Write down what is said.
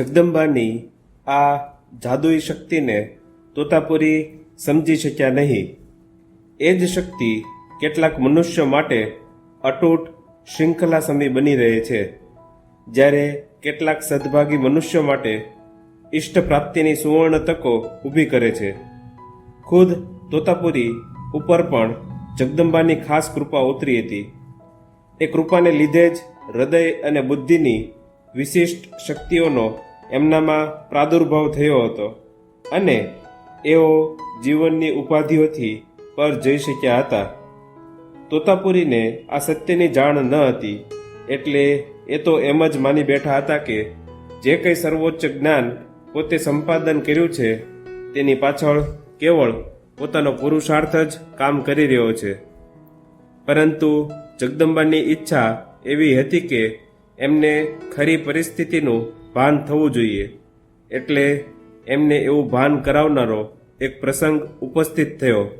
જગદંબાની આ જાદુઈ શક્તિને તોતાપુરી સમજી શક્યા નહીં. એ જ શક્તિ કેટલાક મનુષ્યો માટે અટૂટ શૃંખલા સમી બની રહે છે. જ્યારે કેટલાક સદભાગી મનુષ્ય માટે ઇષ્ટ પ્રાપ્તિની સુવર્ણ તકો ઊભી કરે છે. ખુદ તોતાપુરી ઉપર પણ જગદંબાની ખાસ કૃપા ઉતરી હતી. એ કૃપાને લીધે જ હૃદય અને બુદ્ધિની વિશિષ્ટ શક્તિઓનો એમનામાં પ્રાદુર્ભાવ થયો હતો અને એઓ જીવનની ઉપાધિઓથી પર જઈ શક્યા હતા. તોતાપુરીને આ સત્યની જાણ ન હતી, એટલે એ તો એમ જ માની બેઠા હતા કે જે કંઈ સર્વોચ્ચ જ્ઞાન પોતે સંપાદન કર્યું છે, તેની પાછળ કેવળ પોતાનો પુરુષાર્થ જ કામ કરી રહ્યો છે. પરંતુ જગદંબાની ઈચ્છા એવી હતી કે એમને ખરી પરિસ્થિતિનું ભાન થવું જોઈએ. એટલે એમને એવું ભાન કરાવનારો એક પ્રસંગ ઉપસ્થિત થયો.